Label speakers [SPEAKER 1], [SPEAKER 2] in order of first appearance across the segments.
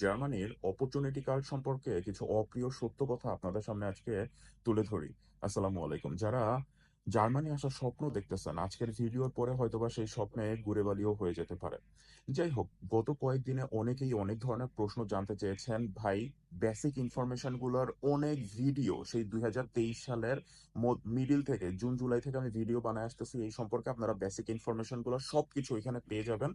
[SPEAKER 1] জার্মানির opportunity card সম্পর্কে কিছু অপ্রিয় সত্য কথা আপনাদের সামনে আজকে তুলে ধরি। আসসালামু আলাইকুম। যারা জার্মানি আসার স্বপ্ন দেখতেছেন, আজকের ভিডিওর পরে হয়তোবা সেই স্বপ্নে ঘুরে বালিও হয়ে যেতে পারে। যাই হোক গত কয়েকদিনে অনেকেই অনেক ধরনের প্রশ্ন জানতে চেয়েছেন। ভাই বেসিক ইনফরমেশনগুলোর অনেক ভিডিও সেই দুই সালের মিডিল থেকে জুন জুলাই থেকে আমি ভিডিও বানায় আসতেছি। এই সম্পর্কে আপনারা বেসিক ইনফরমেশনগুলো সবকিছু এখানে পেয়ে যাবেন।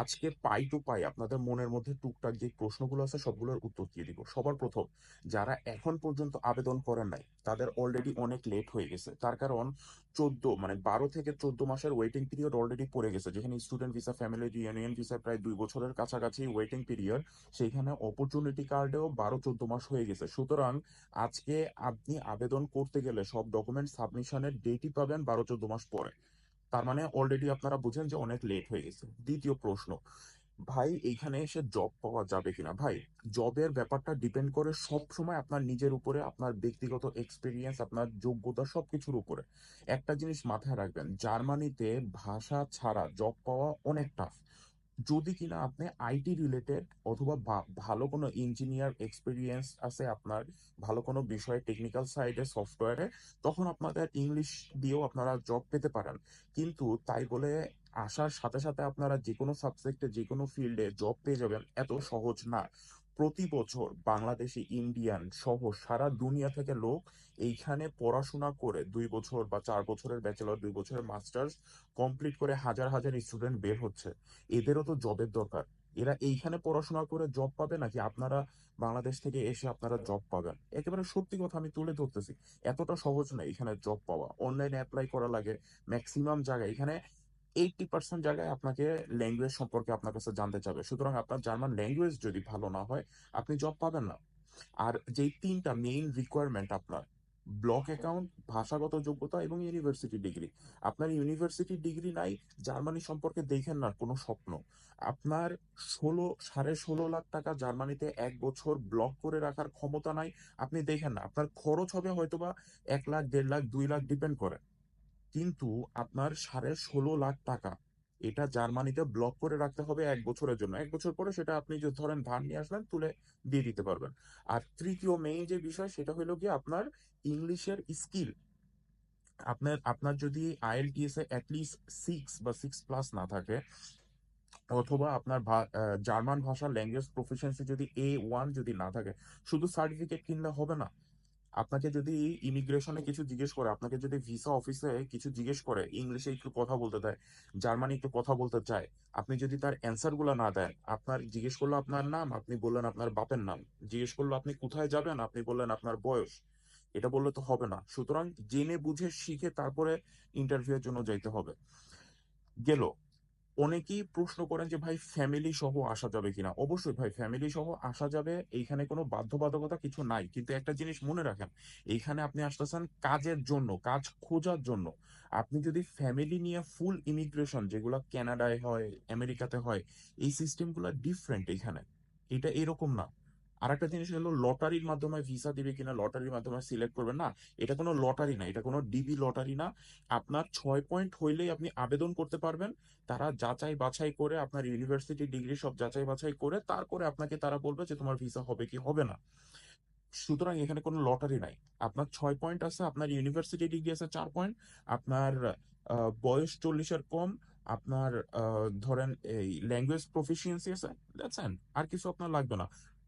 [SPEAKER 1] আজকে পাই টু পাই আপনাদের মনের মধ্যে টুকটাক যে প্রশ্নগুলো আছে, সবগুলোর উত্তর দিয়ে দিব। সবার প্রথম, যারা এখন পর্যন্ত আবেদন করেন নাই, তাদের অলরেডি অনেক লেট হয়ে গেছে। তার কারণ, চোদ্দ মানে বারো থেকে চোদ্দ মাসের ওয়েটিং পিরিয়ড অলরেডি পড়ে গেছে, যেখানে student visa family union visa প্রায় দুই বছরের কাছাকাছি ওয়েটিং পিরিয়ড সেইখানে অপরচুনিটি কার্ডেও বারো, চোদ্দ মাস হয়ে গেছে। সুতরাং আজকে আপনি আবেদন করতে গেলে সব ডকুমেন্ট সাবমিশনের ডেটই পাবেন বারো, চোদ্দ মাস পরে। তার মানে অলরেডি আপনারা বুঝেন যে অনেক লেট হয়ে গেছে। দ্বিতীয় প্রশ্ন, ভাই এইখানে এসে জব পাওয়া যাবে কিনা? ভাই জবের ব্যাপারটা ডিপেন্ড করে সব সময় আপনার নিজের উপরে, আপনার ব্যক্তিগত এক্সপিরিয়েন্স আপনার যোগ্যতা সবকিছুর উপরে। একটা জিনিস মাথায় রাখবেন, জার্মানিতে ভাষা ছাড়া জব পাওয়া অনেক টাফ যদি কিনা আপনি আইটি রিলেটেড অথবা ভালো কোনো ইঞ্জিনিয়ার এক্সপিরিয়েন্স আছে আপনার, ভালো কোনো বিষয়ে টেকনিক্যাল সাইডে সফটওয়্যারে তখন আপনাদের ইংলিশ দিয়েও আপনারা জব পেতে পারেন। কিন্তু তাই বলে আসার সাথে সাথে আপনারা যে কোনো সাবজেক্টে যে কোনো ফিল্ডে জব পেয়ে যাবেন এত সহজ না। প্রতি বছর বাংলাদেশি ইন্ডিয়ান সহ সারা দুনিয়া থেকে লোক এইখানে পড়াশোনা করে দুই বছর বা চার বছরের ব্যাচেলর দুই বছরের মাস্টার্স কমপ্লিট করে হাজার হাজার স্টুডেন্ট বের হচ্ছে। এদেরও তো জবের দরকার। এরা এইখানে পড়াশোনা করে জব পাবে নাকি আপনারা বাংলাদেশ থেকে এসে আপনারা জব পাবেন? একেবারে সত্যি কথা আমি তুলে ধরতেছি। এতটা সহজ না এখানে জব পাওয়া। অনলাইনে অ্যাপ্লাই করা লাগে ম্যাক্সিমাম জায়গায়। এখানে এইটটি পার্সেন্ট জায়গায় আপনাকে ল্যাঙ্গুয়েজ সম্পর্কে আপনার কাছে জানতে চাবে। সুতরাং আপনার জার্মান ল্যাঙ্গুয়েজ যদি ভালো না হয়, আপনি জব পাবেন না। আর যেই তিনটা মেইন রিকোয়ারমেন্ট আপনার ব্লক অ্যাকাউন্ট ভাষাগত যোগ্যতা এবং ইউনিভার্সিটি ডিগ্রি আপনার ইউনিভার্সিটি ডিগ্রি নাই জার্মানি সম্পর্কে দেখেন না, কোনো স্বপ্ন। আপনার ষোলো, সাড়ে ষোলো লাখ টাকা জার্মানিতে এক বছর ব্লক করে রাখার ক্ষমতা নাই, আপনি দেখেন না। আপনার খরচ হবে হয়তোবা এক লাখ, দেড় লাখ, দুই লাখ ডিপেন্ড করে। কিন্তু আপনার সাড়ে ষোলো লাখ টাকা, এটা জার্মানিতে ব্লক করে রাখতে হবে এক বছরের জন্য। এক বছর পরে সেটা আপনি যে ধরেন ধার নিয়ে আসলেন, তুলে দিয়ে দিতে পারবেন। আর তৃতীয় মেইন যে বিষয়, সেটা হলো কি আপনার ইংলিশের স্কিল আপনার আপনার যদি আইএলটিএস এ অ্যাটলিস্ট সিক্স বা সিক্স প্লাস না থাকে, অথবা আপনার জার্মান ভাষা ল্যাঙ্গুয়েজ প্রফিসিয়েন্সি যদি এ ওয়ান যদি না থাকে, শুধু সার্টিফিকেট কিনলে হবে না। আপনাকে যদি ইমিগ্রেশনে কিছু জিজ্ঞেস করে আপনাকে যদি ভিসা অফিসে কিছু জিজ্ঞেস করে ইংলিশে একটু কথা বলতে দেয় জার্মানি একটু কথা বলতে চায় আপনি যদি তার অ্যান্সারগুলো না দেন আপনার জিজ্ঞেস করল আপনার নাম আপনি বললেন আপনার বাপের নাম জিজ্ঞেস করল আপনি কোথায় যাবেন আপনি বললেন আপনার বয়স এটা বললে তো হবে না। সুতরাং জেনে বুঝে শিখে তারপরে ইন্টারভিউ এর জন্য যাইতে হবে। গেল অনেকেই প্রশ্ন করেন যে, ভাই ফ্যামিলি সহ আসা যাবে কিনা? অবশ্যই ভাই ফ্যামিলি সহ আসা যাবে, এইখানে কোনো বাধ্যবাধকতা কিছু নাই। কিন্তু একটা জিনিস মনে রাখেন, এইখানে আপনি আসতেছেন কাজের জন্য, কাজ খোঁজার জন্য। আপনি যদি ফ্যামিলি নিয়ে ফুল ইমিগ্রেশন যেগুলো ক্যানাডায় হয় আমেরিকাতে হয়, এই সিস্টেমগুলো ডিফারেন্ট এখানে এটা এরকম না। আরেকটা জিনিস হলো লটারির মাধ্যমে ভিসা দিবে কিনা, লটারির মাধ্যমে সিলেক্ট করবেন না, এটা কোনো লটারি না, এটা কোনো ডিবি লটারি না। আপনার ছয় পয়েন্ট হইলেই আপনি আবেদন করতে পারবেন। তারা যাচাই বাছাই করে আপনার ইউনিভার্সিটি ডিগ্রি সব যাচাই বাছাই করে তারপরে আপনাকে তারা বলবে যে তোমার ভিসা হবে কি হবে না। সুতরাং এখানে কোনো লটারি নাই। আপনার ছয় পয়েন্ট আছে, আপনার ইউনিভার্সিটি ডিগ্রি আছে চার পয়েন্ট আপনার বয়স চল্লিশের কম, আপনার ধরেন এই ল্যাঙ্গুয়েজ প্রফিসিয়েন্সি আছে আর কিছু আপনার লাগবে না।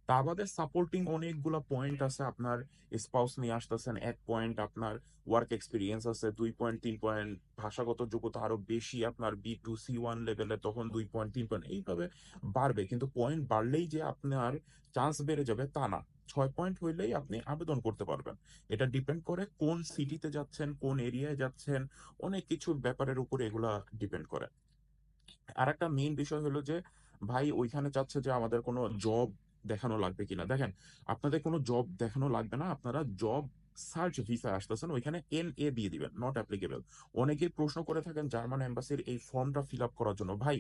[SPEAKER 1] তা বাদে সাপোর্টিং অনেকগুলা পয়েন্ট আছে, আপনার স্পাউস নিয়ে আসতেছেন, এক পয়েন্ট আপনার ওয়ার্ক এক্সপিরিয়েন্স আছে, দুই পয়েন্ট তিন পয়েন্ট ভাষাগত যোগ্যতা আরও বেশি, আপনার বি টু সি ওয়ান লেভেলে তখন দুই পয়েন্ট তিন পয়েন্ট এইভাবে বাড়বে। কিন্তু পয়েন্ট বাড়লেই যে আপনার চান্স বেড়ে যাবে তা না। ছয় পয়েন্ট হইলেই আপনি আবেদন করতে পারবেন। এটা ডিপেন্ড করে কোন সিটিতে যাচ্ছেন, কোন এরিয়ায় যাচ্ছেন, অনেক কিছুর ব্যাপারের উপরে এগুলা ডিপেন্ড করে। আর একটা মেইন বিষয় হলো যে, ভাই, ওইখানে চাচ্ছে যে আমাদের কোনো জব দেখানো লাগবে কিনা। দেখেন, আপনাদের কোনো জব দেখানো লাগবে না। আপনারা জব সার্চ ভিসা আসতেছেন, ওইখানে এন এ দিয়ে দিবেন নট অ্যাপ্লিকেবল অনেকেই প্রশ্ন করে থাকেন জার্মান এম্বাসির এই ফর্মটা ফিল আপ করার জন্য। ভাই,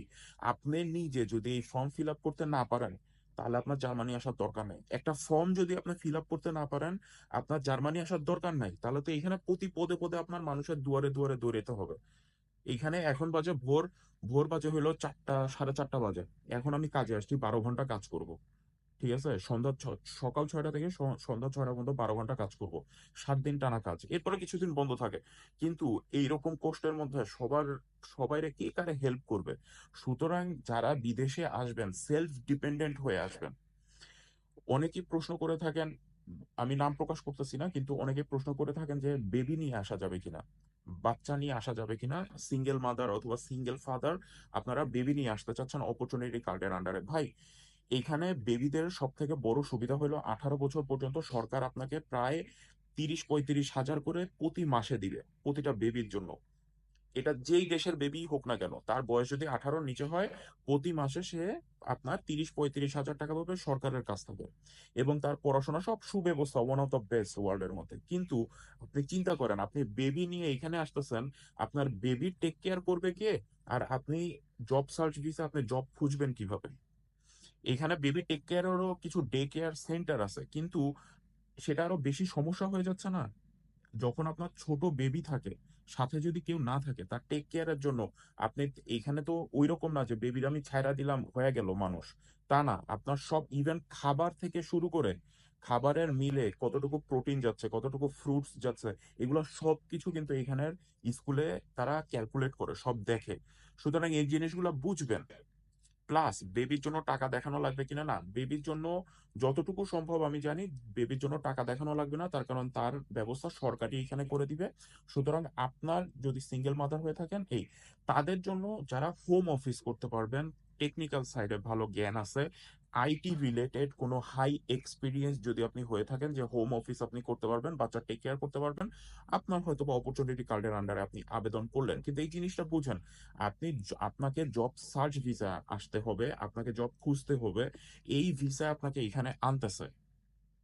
[SPEAKER 1] আপনি নিজে যদি এই ফর্ম ফিল আপ করতে না পারেন, তাহলে আপনার জার্মানি আসার দরকার নেই। একটা ফর্ম যদি আপনি ফিল আপ করতে না পারেন, আপনার জার্মানি আসার দরকার নাই। তাহলে তো এখানে প্রতি পদে পদে আপনার মানুষের দুয়ারে দুয়ারে দৌড়াতে হবে। এইখানে এখন বাজে ভোর ভোর বাজে হলো চারটা, সাড়ে চারটা বাজে। এখন আমি কাজে আসছি, বারো ঘণ্টা কাজ করব। ঠিক আছে? সন্ধ্যা সকাল ছয়টা থেকে সন্ধ্যা ছয়টা পর্যন্ত বারো ঘণ্টা কাজ করব, সাত দিন টানা কাজ। এরপরে কিছুদিন বন্ধ থাকে। কিন্তু এইরকম কষ্টের মধ্যে সবার, সবাইরে কে কারে হেল্প করবে? সুতরাং যারা বিদেশে আসবেন সেলফ ডিপেন্ডেন্ট হয়ে আসবেন। অনেকেই প্রশ্ন করে থাকেন, আমি নাম প্রকাশ করতেছি না, কিন্তু অনেকে প্রশ্ন করে থাকেন যে বেবি নিয়ে আসা যাবে কিনা? বাচ্চা নিয়ে আসা যাবে কিনা? সিঙ্গেল মাদার অথবা সিঙ্গেল ফাদার আপনারা বেবি নিয়ে আসতে চাচ্ছেন অপরচুনিটি কার্ডের আন্ডারে ভাই এখানে বেবিদের সব থেকে বড় সুবিধা হলো আঠারো বছর পর্যন্ত সরকার আপনাকে প্রায় তিরিশ পঁয়ত্রিশ হাজার করে প্রতি মাসে দিবে, প্রতিটা বেবির জন্য। এটা যেই দেশের বেবি হোক না কেন, তার বয়স যদি আঠারোর নিচে হয়, প্রতি মাসে সে আপনার তিরিশ পঁয়ত্রিশ হাজার টাকা পাবে সরকারের কাছ থেকে। এবং তার পড়াশোনা সব সুব্যবস্থা ওয়ান অফ দ্য বেস্ট ওয়ার্ল্ডের মধ্যে। কিন্তু আপনি চিন্তা করেন, আপনি বেবি নিয়ে এখানে আসতেছেন, আপনার বেবি টেক কেয়ার করবে কে? আর আপনি জব সার্চ ভিসা আপনি জব খুঁজবেন কীভাবে? এখানে বেবি টেক কেয়ারেরও কিছু ডে কেয়ার সেন্টার আছে, কিন্তু সেটা আরও বেশি সমস্যা হয়ে যাচ্ছে না? যখন আপনার ছোট বেবি থাকে, সাথে যদি কেউ না থাকে, তার টেক কেয়ারের জন্য আপনি এখানে তো ওই রকম না যে বেবির আমি ছায়রা দিলাম, হয়ে গেল মানুষ। তা না, আপনার সব ইভেন খাবার থেকে শুরু করে খাবারের মিলে কতটুকু প্রোটিন যাচ্ছে, কতটুকু ফ্রুটস যাচ্ছে, এগুলো সব কিছু কিন্তু এখানের স্কুলে তারা ক্যালকুলেট করে, সব দেখে। সুতরাং এই জিনিসগুলো বুঝবেন। প্লাস বেবির জন্য টাকা দেখানো লাগবে কিনা না? বেবির জন্য যতটুকু সম্ভব আমি জানি বেবির জন্য টাকা দেখানো লাগবে না। তার কারণ তার ব্যবস্থা সরকারই এখানে করে দিবে। সুতরাং আপনার যদি সিঙ্গেল মাদার হয়ে থাকেন, এই তাদের জন্য যারা হোম অফিস করতে পারবেন টেকনিক্যাল সাইডে ভালো জ্ঞান আছে আইটি রিলেটেড কোনো হাই এক্সপিরিয়েন্স যদি আপনি হয়ে থাকেন যে হোম অফিস আপনি করতে পারবেন, বাচ্চা টেক কেয়ার করতে পারবেন, আপনার হয়তো বা অপরচুনিটি কার্ডের আন্ডারে আপনি আবেদন করলেন। কিন্তু এই জিনিসটা বুঝেন, আপনি আপনাকে জব সার্চ ভিসা আসতে হবে, আপনাকে জব খুঁজতে হবে, এই ভিসা আপনাকে এখানে আনতেছে।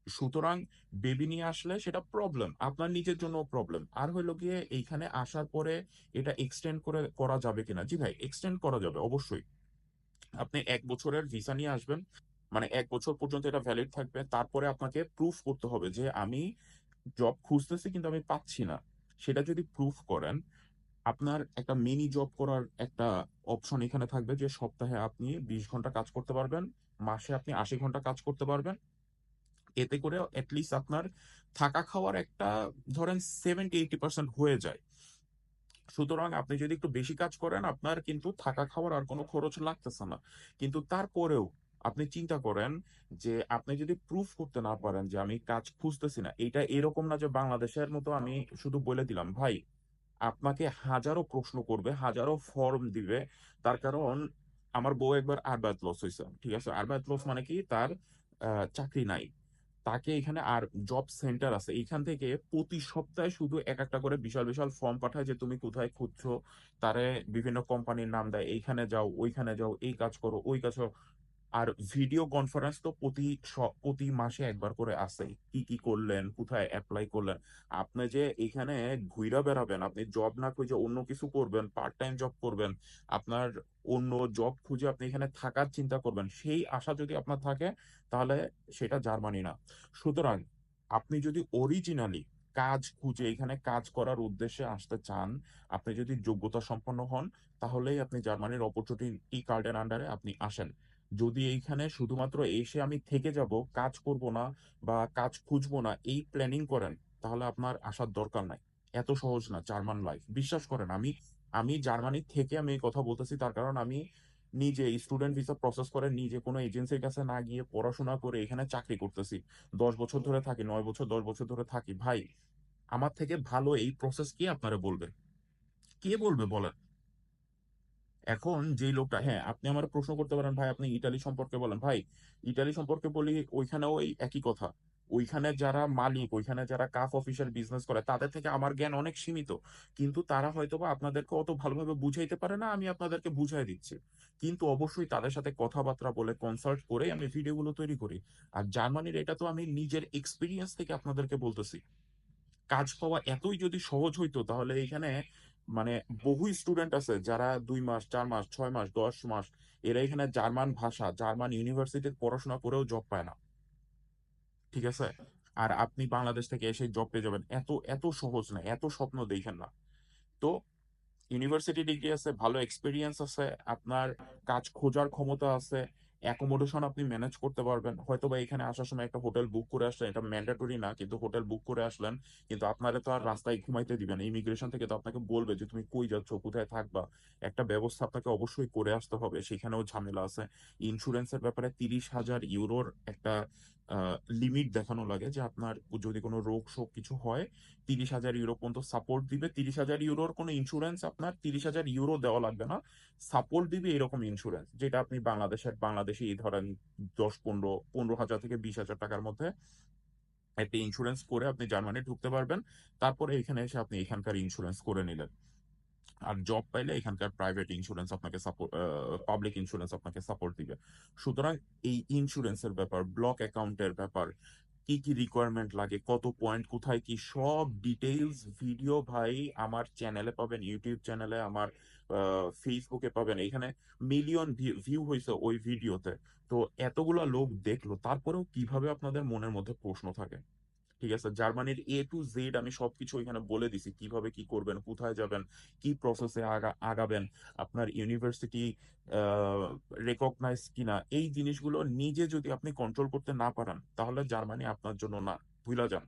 [SPEAKER 1] সুতরাং বেবি নিয়ে আসলে সেটা প্রবলেম আপনার নিজের জন্য প্রবলেম আর হইল গিয়ে এইখানে আসার পরে এটা এক্সটেন্ড করে, করা যাবে কিনা? জি ভাই এক্সটেন্ড করা যাবে, অবশ্যই। আপনি এক বছরের ভিসা নিয়ে আসবেন মানে এক বছর পর্যন্ত এটা ভ্যালিড থাকবে, তারপরে আপনাকে প্রুফ করতে হবে যে আমি জব খুঁজতেছি কিন্তু আমি পাচ্ছি না। সেটা যদি প্রুফ করেন, আপনার একটা মিনি জব করার একটা অপশন এখানে থাকবে যে সপ্তাহে আপনি বিশ ঘণ্টা কাজ করতে পারবেন, মাসে আপনি আশি ঘণ্টা কাজ করতে পারবেন। এতে করে অ্যাটলিস্ট আপনার থাকা খাওয়ার একটা ধরেন সেভেন্টি এইটি পার্সেন্ট হয়ে যায়। সুতরাং আপনি যদি একটু বেশি কাজ করেন, আপনার কিন্তু থাকা খাওয়ার আর কোনো খরচ লাগতেছে না। কিন্তু তারপরেও আপনি চিন্তা করেন যে, আপনি যদি প্রুফ করতে না পারেন যে, আমি কাজ খুঁজতেছি না, এটা এরকম না যে, বাংলাদেশের মতো আমি শুধু বলে দিলাম, ভাই, আপনাকে হাজারো প্রশ্ন করবে, হাজারো ফর্ম দিবে, তার কারণ আমার বউ একবার আরবায়ত লস হয়েছে ঠিক আছে? আরবায়ত লস মানে কি? তার চাকরি নাই। তাকে এখানে আর জব সেন্টার আছে। এখান থেকে প্রতি সপ্তাহে শুধু এক একটা করে বিশাল বিশাল ফর্ম পাঠায় যে তুমি কোথায় খুঁজছো, তারে বিভিন্ন কোম্পানির নাম দেয়, এইখানে যাও, ওইখানে যাও, এই কাজ করো, ওই কাজ আর ভিডিও কনফারেন্স তো প্রতি প্রতি মাসে একবার করে আসে কি কি করলেন, কোথায় অ্যাপ্লাই করলেন? আপনি যে এখানে ঘুইরা বেড়াবেন, আপনি জব না খুঁজে অন্য কিছু করবেন পার্ট টাইম জব করবেন, আপনার অন্য জব খুঁজে আপনি এখানে থাকার চিন্তা করবেন, সেই আশা যদি আপনার থাকে, তাহলে সেটা জার্মানি না। সুতরাং আপনি যদি অরিজিনালি কাজ খুঁজে, এখানে কাজ করার উদ্দেশ্যে আসতে চান, আপনি যদি যোগ্যতা সম্পন্ন হন, তাহলেই আপনি জার্মানির অপরচুনিটি কার্ডের আন্ডারে আপনি আসেন। যদি এইখানে শুধুমাত্র এসে আমি থেকে যাব, কাজ করব না বা কাজ খুঁজবো না, এই প্ল্যানিং করেন, তাহলে আপনার আসার দরকার নাই। এত সহজ না জার্মান লাইফ বিশ্বাস করেন, আমি আমি জার্মানি থেকে আমি এই কথা বলতেছি, তার কারণ আমি নিজে স্টুডেন্ট ভিসা প্রসেস করে নিজে কোনো এজেন্সির কাছে না গিয়ে পড়াশোনা করে এখানে চাকরি করতেছি। দশ বছর ধরে থাকি, নয় বছর, দশ বছর ধরে থাকি। ভাই, আমার থেকে ভালো এই প্রসেস কে আপনারা বলবে কে বলবে বলেন? এখন যেই লোকটা হ্যাঁ আপনি আমার প্রশ্ন করতে পারেন, ভাই, আপনি ইটালি সম্পর্কে বলেন। ভাই, ইটালি সম্পর্কে বলি, ওইখানেও এই একই কথা। ওইখানে যারা মালিক, ওইখানে যারা কাফ অফিসের বিজনেস করে, তাদের থেকে আমার জ্ঞান অনেক সীমিত। কিন্তু তারা হয়তোবা আপনাদেরকে অত ভালোভাবে বুঝাইতে পারে না, আমি আপনাদেরকে বুঝাই দিচ্ছি। কিন্তু অবশ্যই তাদের সাথে কথাবার্তা বলে কনসাল্ট করে আমি ভিডিওগুলো তৈরি করি। আর জার্মানির এটা তো আমি নিজের এক্সপিরিয়েন্স থেকে আপনাদেরকে বলতেছি। কাজ পাওয়া এতই যদি সহজ হইতো, তাহলে এখানে মানে বহু স্টুডেন্ট আছে যারা দুই মাস, চার মাস, ছয় মাস, দশ মাস, এরা এখানে জার্মান ভাষা, জার্মান ইউনিভার্সিটিতে পড়াশোনা করেও জব পায় না। ঠিক আছে? আর আপনি বাংলাদেশ থেকে এসে জব পেয়ে যাবেন। এত এত সহজ না, এত স্বপ্ন দেখেন না। তো ইউনিভার্সিটি ডিগ্রি আছে, ভালো এক্সপিরিয়েন্স আছে, আপনার কাজ খোঁজার ক্ষমতা আছে অ্যাকোমোডেশন আপনি ম্যানেজ করতে পারবেন। হয়তো বা এখানে আসার সময় একটা হোটেল বুক করে আসলেন, এটা ম্যান্ডেটরি না, কিন্তু হোটেল বুক করে আসলেন, কিন্তু আপনারা তো আর রাস্তায় ঘুমাইতে দিবেন ইমিগ্রেশন থেকে তো আপনাকে বলবে যে, তুমি কই যাচ্ছ? কোথায় থাকবা? একটা ব্যবস্থা আপনাকে অবশ্যই করে আসতে হবে। সেখানেও ঝামেলা আছে। ইন্স্যুরেন্সের ব্যাপারে তিরিশ হাজার ইউরোর একটা লিমিট দেখানো লাগে যে আপনার যদি কোনো রোগ শোক কিছু হয়, তিরিশ হাজার ইউরো পর্যন্ত সাপোর্ট দিবে। তিরিশ হাজার ইউরোর কোনো ইন্স্যুরেন্স আপনার তিরিশ হাজার ইউরো দেওয়া লাগবে না। সাপোর্ট দিবে এরকম ইন্স্যুরেন্স যেটা আপনি বাংলাদেশের, বাংলাদেশে এই ধরেন দশ, পনেরো পনেরো হাজার থেকে বিশ হাজার টাকার মধ্যে একটা ইন্স্যুরেন্স করে আপনি জার্মানি ঢুকতে পারবেন। তারপরে এখানে এসে আপনি এখানকার ইন্স্যুরেন্স করে নিলেন। আর জব পাইলে এখানকার প্রাইভেট ইন্স্যুরেন্স আপনাকে সাপোর্ট পাবলিক ইন্স্যুরেন্স আপনাকে সাপোর্ট দিবে। সুতরাং এই ইন্স্যুরেন্সের ব্যাপার ব্লক অ্যাকাউন্টের ব্যাপার, কি কি রিকোয়ারমেন্ট লাগে, কত পয়েন্ট কোথায় কি, সব ডিটেইলস ভিডিও ভাই আমার চ্যানেলে পাবেন ইউটিউব চ্যানেলে আমার ফেসবুকে পাবেন। এখানে মিলিয়ন ভিউ হয়েছে ওই ভিডিওতে তো এতগুলা লোক দেখল, তারপরেও কীভাবে আপনাদের মনের মধ্যে প্রশ্ন থাকে? ঠিক আছে? জার্মানির এ টু জেড আমি সবকিছু এখানে বলে দিছি। কীভাবে কি করবেন? কোথায় যাবেন? কি প্রসেসে আগা, আগাবেন? আপনার ইউনিভার্সিটি রেকগনাইজ কিনা? এই জিনিসগুলো নিজে যদি আপনি কন্ট্রোল করতে না পারেন, তাহলে জার্মানি আপনার জন্য না। ভুলা যান।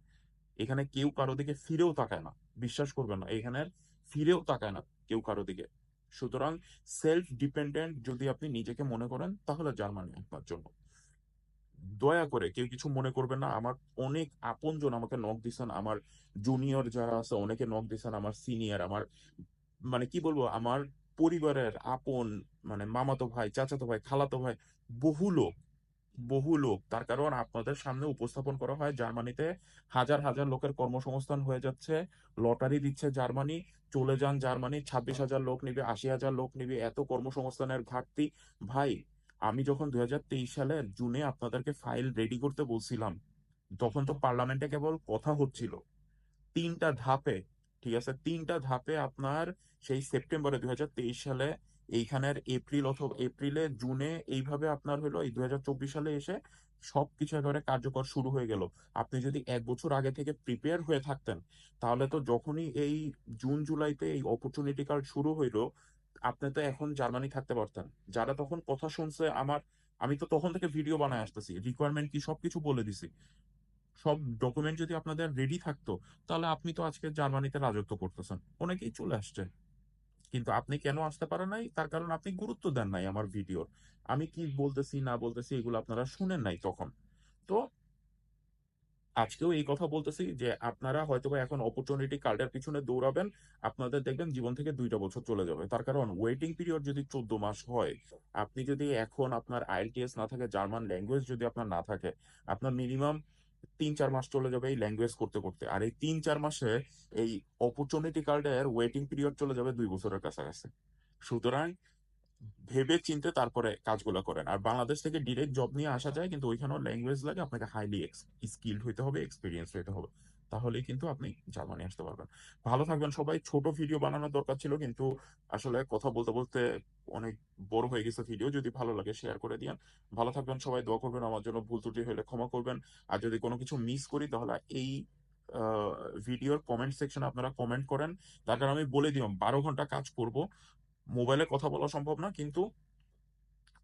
[SPEAKER 1] এখানে কেউ কারও দিকে ফিরেও তাকায় না। বিশ্বাস করবেন না, এখানে ফিরেও তাকায় না কেউ কারও দিকে। সুতরাং সেলফ ডিপেন্ডেন্ট যদি আপনি নিজেকে মনে করেন, তাহলে জার্মানি আপনার জন্য। দয়া করে কেউ কিছু মনে করবেন না। আমার অনেক আপনজন আমাকে নক দিছেন আমার জুনিয়র যারা আছে, অনেকে নক দিছেন আমার সিনিয়র আমার মানে কি বলব? আমার পরিবারের আপন মানে মামাতো ভাই, চাচাতো ভাই, খালাতো ভাই, বহু লোক বহু লোক। তার কারণ আপনাদের সামনে উপস্থাপন করা হয়। জার্মানিতে হাজার হাজার লোকের কর্মসংস্থান হয়ে যাচ্ছে। লটারি দিচ্ছে জার্মানি। চলে যান জার্মানি। ছাব্বিশ হাজার লোক নিবে, আশি হাজার লোক নিবে। এত কর্মসংস্থানের ঘাটতি। ভাই আমি যখন দুই হাজার তেইশ সালের জুনে আপনাদেরকে ফাইল রেডি করতে বলছিলাম, তখন তো পার্লামেন্টে কেবল কথা হচ্ছিল। তিনটা ধাপে, ঠিক আছে? তিনটা ধাপে আপনার সেই সেপ্টেম্বরে দুই হাজার তেইশ সালে, এইখানের এপ্রিল অথবা এপ্রিলে, জুনে এইভাবে আপনার হলো এই দুই হাজার চব্বিশ সালে এসে সবকিছু একেবারে কার্যকর শুরু হয়ে গেল। আপনি যদি এক বছর আগে থেকে প্রিপেয়ার হয়ে থাকতেন, তাহলে তো যখনই এই জুন, জুলাইতে এই অপরচুনিটি কার্ড শুরু হইল আপনি তো এখন জার্মানি থাকতে পারতেন। যারা তখন কথা শুনছে আমার, আমি তো তখন থেকে ভিডিও বানায় আসতেছি রিকোয়ারমেন্ট কি সবকিছু বলে দিছি। সব ডকুমেন্ট যদি আপনাদের রেডি থাকতো, তাহলে আপনি তো আজকে জার্মানিতে রাজত্ব করতেছেন। অনেকেই চলে আসছে। কিন্তু আপনি কেন আসতে পারেন নাই? তার কারণ আপনি গুরুত্ব দেন নাই আমার ভিডিওর আমি কি বলতেছি, না বলতেছি, এগুলো আপনারা শুনেন নাই তখন। তো আজকেও এই কথা বলতেছি যে, আপনারা হয়তোবা এখন অপরচুনিটি কার্ডের পিছনে দৌড়াবেন, আপনাদের দেখবেন জীবন থেকে দুইটা বছর চলে যাবে। তার কারণ ওয়েটিং পিরিয়ড যদি চোদ্দ মাস হয়, আপনি যদি এখন আপনার আইএলটিএস না থাকে জার্মান ল্যাঙ্গুয়েজ যদি আপনার না থাকে, আপনার মিনিমাম তিন চার মাস চলে যাবে এই ল্যাঙ্গুয়েজ করতে করতে। আর এই তিন চার মাসে এই অপরচুনিটি কার্ডের ওয়েটিং পিরিয়ড চলে যাবে দুই বছরের কাছাকাছি। সুতরাং ভেবে চিনতে তারপরে কাজগুলো করেন। আর বাংলাদেশ থেকে ডিরেক্ট জব নিয়ে আসা যায়, কিন্তু ওইখানেও ল্যাঙ্গুয়েজ লাগে, আপনাকে হাইলি স্কিল্ড হইতে হবে এক্সপিরিয়েন্স হইতে হবে। তাহলেই কিন্তু আপনি জার্মানি আসতে পারবেন। ভালো থাকবেন সবাই। ছোট ভিডিও বানানোর দরকার ছিল, কিন্তু আসলে কথা বলতে বলতে অনেক বড় হয়ে গেছে ভিডিও যদি ভালো লাগে শেয়ার করে দিন ভালো থাকবেন সবাই, দোয়া করবেন আমার জন্য। ভুল ত্রুটি হলে ক্ষমা করবেন। আর যদি কোনো কিছু মিস করি, তাহলে এই ভিডিওর কমেন্ট সেকশনে আপনারা কমেন্ট করেন। তার আমি বলে দিলাম, বারো ঘণ্টা কাজ করব। মোবাইলে কথা বলা সম্ভব না, কিন্তু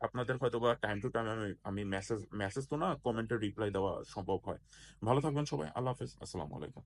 [SPEAKER 1] আপনাদের হয়তো বা টাইম টু টাইম আমি আমি মেসেজ মেসেজ তো না কমেন্টের রিপ্লাই দেওয়া সম্ভব হয়। ভালো থাকবেন সবাই, আল্লাহ হাফিজ, আসসালামু আলাইকুম।